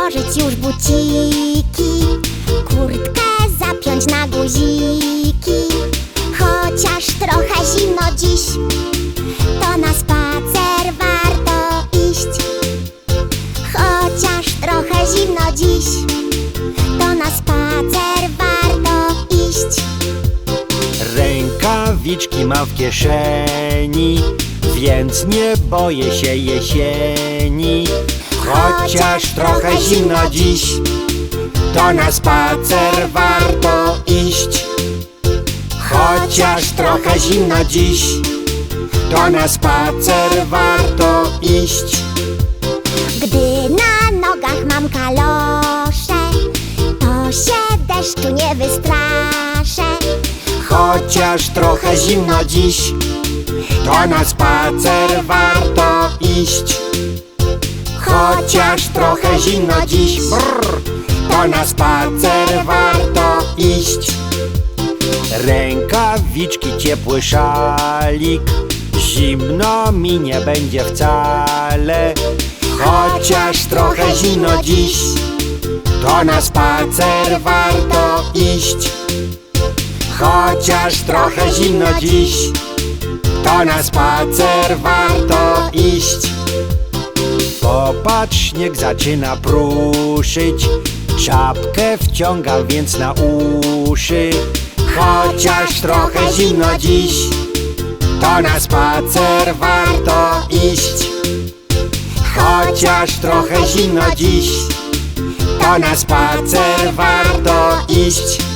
założyć już buciki. Kurtkę zapiąć na guziki. Chociaż trochę zimno dziś To na spacer warto iść. Chociaż trochę zimno dziś To na spacer warto iść. Rękawiczki mam w kieszeni, więc nie boję się jesieni. Chociaż trochę zimno dziś, to na spacer warto iść. Chociaż trochę zimno dziś, to na spacer warto iść. Gdy na nogach mam kalosze To się deszczu nie wystraszę Chociaż trochę zimno dziś, to na spacer warto iść. Chociaż trochę zimno dziś, brr, to na spacer warto iść. Rękawiczki, ciepły szalik, zimno mi nie będzie wcale. Chociaż trochę zimno dziś, to na spacer warto iść. Chociaż trochę zimno dziś, to na spacer warto iść. Popatrz, śnieg zaczyna pruszyć, czapkę wciągam więc na uszy. Chociaż trochę zimno dziś, to na spacer warto iść. Chociaż trochę zimno dziś, to na spacer warto iść.